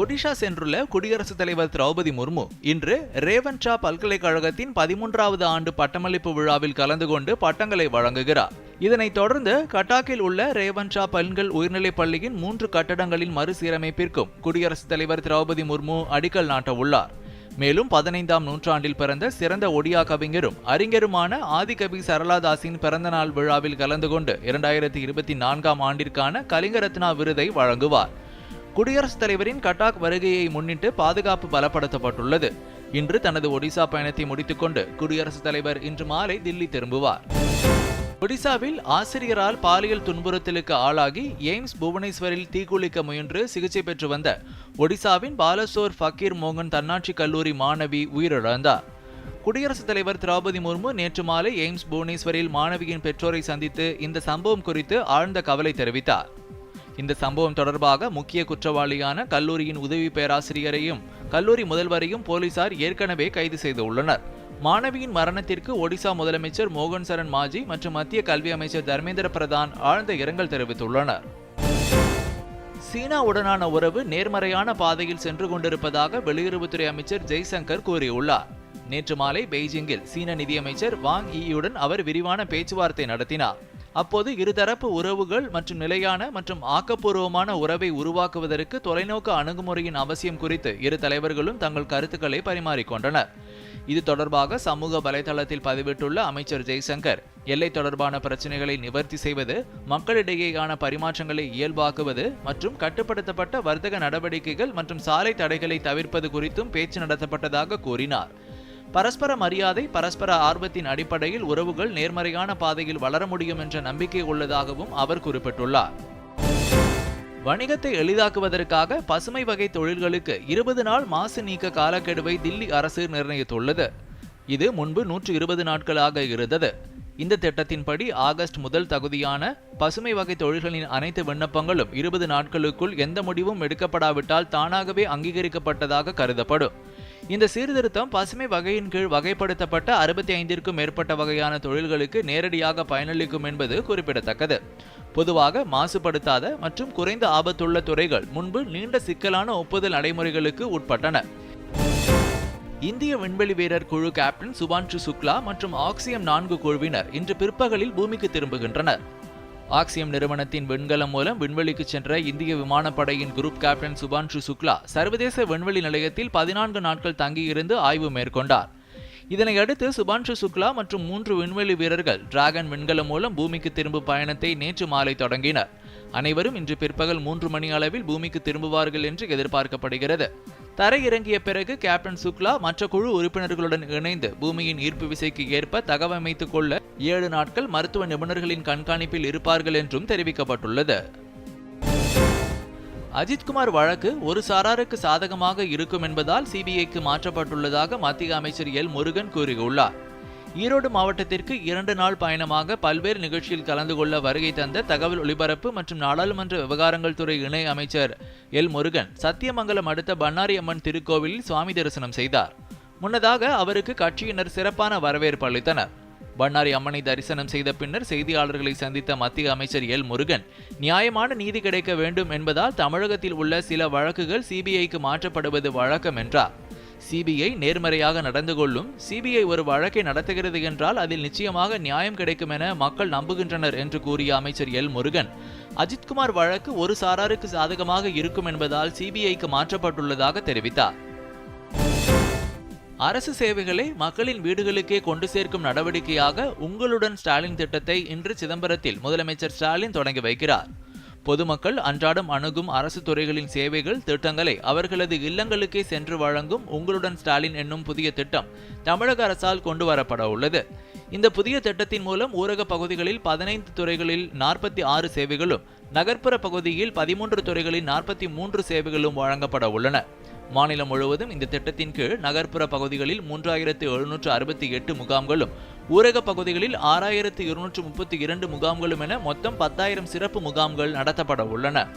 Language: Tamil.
ஒடிஷா சென்றுள்ள குடியரசுத் தலைவர் திரௌபதி முர்மு இன்று ரேவன்ஷா பல்கலைக்கழகத்தின் பதிமூன்றாவது ஆண்டு பட்டமளிப்பு விழாவில் கலந்து கொண்டு பட்டங்களை வழங்குகிறார். இதனைத் தொடர்ந்து கட்டாக்கில் உள்ள ரேவன்ஷா பெண்கள் உயர்நிலைப் பள்ளியின் மூன்று கட்டடங்களின் மறுசீரமைப்பிற்கும் குடியரசுத் தலைவர் திரௌபதி முர்மு அடிக்கல் நாட்ட உள்ளார் மேலும் பதினைந்தாம் நூற்றாண்டில் பிறந்த சிறந்த ஒடியா கவிஞரும் அறிஞருமான ஆதிகவி சரளாதாஸின் பிறந்தநாள் விழாவில் கலந்து கொண்டு இரண்டாயிரத்தி இருபத்தி நான்காம் ஆண்டிற்கான கலிங்கரத்னா விருதை வழங்குவார். குடியரசுத் தலைவரின் கட்டாக் வருகையை முன்னிட்டு பாதுகாப்பு பலப்படுத்தப்பட்டுள்ளது. இன்று தனது ஒடிசா பயணத்தை முடித்துக்கொண்டு குடியரசுத் தலைவர் இன்று மாலை தில்லி திரும்புவார். ஒடிசாவில் ஆசிரியரால் பாலியல் துன்புறுத்தலுக்கு ஆளாகி எய்ம்ஸ் புவனேஸ்வரில் தீக்குளிக்க முயன்று சிகிச்சை பெற்று வந்த ஒடிசாவின் பாலசோர் ஃபக்கீர் மோகன் தன்னாட்சி கல்லூரி மாணவி உயிரிழந்தார். குடியரசுத் தலைவர் திரௌபதி முர்மு நேற்று மாலை எய்ம்ஸ் புவனேஸ்வரில் மாணவியின் பெற்றோரை சந்தித்து இந்த சம்பவம் குறித்து ஆழ்ந்த கவலை தெரிவித்தார். இந்த சம்பவம் தொடர்பாக முக்கிய குற்றவாளியான கல்லூரியின் உதவி பேராசிரியரையும் கல்லூரி முதல்வரையும் போலீசார் ஏற்கனவே கைது செய்துள்ளனர் மாணவியின் மரணத்திற்கு ஒடிசா முதலமைச்சர் மோகன் சரண் மாஜி மற்றும் மத்திய கல்வி அமைச்சர் தர்மேந்திர பிரதான் ஆழ்ந்த இரங்கல் தெரிவித்துள்ளனர். சீனாவுடனான உறவு நேர்மறையான பாதையில் சென்று கொண்டிருப்பதாக வெளியுறவுத்துறை அமைச்சர் ஜெய்சங்கர் கூறியுள்ளார். நேற்று மாலை பெய்ஜிங்கில் சீன நிதியமைச்சர் வாங் ஈயுடன் அவர் விரிவான பேச்சுவார்த்தை நடத்தினார். அப்போது இருதரப்பு உறவுகள் மற்றும் நிலையான மற்றும் ஆக்கப்பூர்வமான உறவை உருவாக்குவதற்கு தொலைநோக்கு அணுகுமுறையின் அவசியம் குறித்து இரு தலைவர்களும் தங்கள் கருத்துக்களை பரிமாறிக்கொண்டனர். இது தொடர்பாக சமூக வலைதளத்தில் பதிவிட்டுள்ள அமைச்சர் ஜெய்சங்கர் எல்லை தொடர்பான பிரச்சனைகளை நிவர்த்தி செய்வது மக்களிடையேயான பரிமாற்றங்களை இயல்பாக்குவது மற்றும் கட்டுப்படுத்தப்பட்ட வர்த்தக நடவடிக்கைகள் மற்றும் சாலை தடைகளை தவிர்ப்பது குறித்தும் பேச்சு நடத்தப்பட்டதாக கூறினார். பரஸ்பர மரியாதை பரஸ்பர ஆர்வத்தின் அடிப்படையில் உறவுகள் நேர்மறையான பாதையில் வளர முடியும் என்ற நம்பிக்கை உள்ளதாகவும் அவர் குறிப்பிட்டுள்ளார். வணிகத்தை எளிதாக்குவதற்காக பசுமை வகை தொழில்களுக்கு இருபது நாள் மாசு நீக்க காலக்கெடுவை தில்லி அரசு நிர்ணயித்துள்ளது. இது முன்பு நூற்று இருபது நாட்களாக இருந்தது. இந்த திட்டத்தின்படி ஆகஸ்ட் முதல் தகுதியான பசுமை வகை தொழில்களின் அனைத்து விண்ணப்பங்களும் இருபது நாட்களுக்குள் எந்த முடிவும் எடுக்கப்படாவிட்டால் தானாகவே அங்கீகரிக்கப்பட்டதாக கருதப்படும். இந்த சீர்திருத்தம் பசுமை வகையின் கீழ் வகைப்படுத்தப்பட்ட அறுபத்தி ஐந்திற்கும் மேற்பட்ட வகையான தொழில்களுக்கு நேரடியாக பயனளிக்கும் என்பது குறிப்பிடத்தக்கது. பொதுவாக மாசுபடுத்தாத மற்றும் குறைந்த ஆபத்துள்ள துறைகள் முன்பு நீண்ட சிக்கலான ஒப்புதல் நடைமுறைகளுக்கு உட்பட்டன. இந்திய விண்வெளி வீரர் குழு கேப்டன் சுபான்ஷு சுக்லா மற்றும் ஆக்சியம் நான்கு குழுவினர் இன்று பிற்பகலில் பூமிக்கு திரும்புகின்றனர். ஆக்சியம் நிறுவனத்தின் விண்கலம் மூலம் விண்வெளிக்கு சென்ற இந்திய விமானப்படையின் குரூப் கேப்டன் சுபான்ஷு சுக்லா சர்வதேச விண்வெளி நிலையத்தில் பதினான்கு நாட்கள் தங்கியிருந்து ஆய்வு மேற்கொண்டார். இதனையடுத்து சுபான்ஷு சுக்லா மற்றும் மூன்று விண்வெளி வீரர்கள் டிராகன் விண்கலம் மூலம் பூமிக்கு திரும்பும் பயணத்தை நேற்று மாலை தொடங்கினர். அனைவரும் இன்று பிற்பகல் மூன்று மணி அளவில் பூமிக்கு திரும்புவார்கள் என்று எதிர்பார்க்கப்படுகிறது. தரையிறங்கிய பிறகு கேப்டன் சுக்லா மற்ற குழு உறுப்பினர்களுடன் இணைந்து பூமியின் ஈர்ப்பு விசைக்கு ஏற்ப தகவமைத்துக் கொள்ள ஏழு நாட்கள் மருத்துவ நிபுணர்களின் கண்காணிப்பில் இருப்பார்கள் என்றும் தெரிவிக்கப்பட்டுள்ளது. அஜித்குமார் வழக்கு ஒரு சாராருக்கு சாதகமாக இருக்கும் என்பதால் சிபிஐக்கு மாற்றப்பட்டுள்ளதாக மத்திய அமைச்சர் எல். முருகன் கூறியுள்ளார். ஈரோடு மாவட்டத்திற்கு இரண்டு நாள் பயணமாக பல்வேறு நிகழ்ச்சியில் கலந்து கொள்ள வருகை தந்த தகவல் ஒலிபரப்பு மற்றும் நாடாளுமன்ற விவகாரங்கள் துறை இணை அமைச்சர் எல். முருகன் சத்தியமங்கலம் அடுத்த பண்ணாரி அம்மன் திருக்கோவிலில் சுவாமி தரிசனம் செய்தார். முன்னதாக அவருக்கு கட்சியினர் சிறப்பான வரவேற்பு அளித்தனர். பண்ணாரி அம்மனை தரிசனம் செய்த பின்னர் செய்தியாளர்களை சந்தித்த மத்திய அமைச்சர் எல் முருகன் நியாயமான நீதி கிடைக்க வேண்டும் என்பதால் தமிழகத்தில் உள்ள சில வழக்குகள் சிபிஐக்கு மாற்றப்படுவது வழக்கம் என்றார் சிபிஐ நேர்மறையாக நடந்து கொள்ளும். சிபிஐ ஒரு வழக்கை நடத்துகிறது என்றால் அதில் நிச்சயமாக நியாயம் கிடைக்கும் என மக்கள் நம்புகின்றனர் என்று கூறிய அமைச்சர் எல் முருகன் அஜித்குமார் வழக்கு ஒரு சாராருக்கு சாதகமாக இருக்கும் என்பதால் சிபிஐக்கு மாற்றப்பட்டுள்ளதாக தெரிவித்தார். அரசு சேவைகளை மக்களின் வீடுகளுக்கே கொண்டு சேர்க்கும் நடவடிக்கையாக உங்களுடன் ஸ்டாலின் திட்டத்தை இன்று சிதம்பரத்தில் முதலமைச்சர் ஸ்டாலின் தொடங்கி வைக்கிறார். பொதுமக்கள் அன்றாடம் அணுகும் அரசு துறைகளின் சேவைகள் திட்டங்களை அவர்களது இல்லங்களுக்கே சென்று வழங்கும் உங்களுடன் ஸ்டாலின் என்னும் புதிய திட்டம் தமிழக அரசால் கொண்டு வரப்பட உள்ளது. இந்த புதிய திட்டத்தின் மூலம் ஊரக பகுதிகளில் பதினைந்து துறைகளில் நாற்பத்தி ஆறு சேவைகளும் நகர்ப்புற பகுதியில் பதிமூன்று துறைகளில் நாற்பத்தி மூன்று சேவைகளும் வழங்கப்பட உள்ளன. மாநிலம் முழுவதும் இந்த திட்டத்தின் கீழ் நகர்ப்புற பகுதிகளில் மூன்றாயிரத்து எழுநூற்று அறுபத்தி எட்டு முகாம்களும் ஊரக பகுதிகளில் ஆறாயிரத்து இருநூற்று முப்பத்தி இரண்டு முகாம்களும் என மொத்தம் பத்தாயிரம் சிறப்பு முகாம்கள் நடத்தப்பட உள்ளன.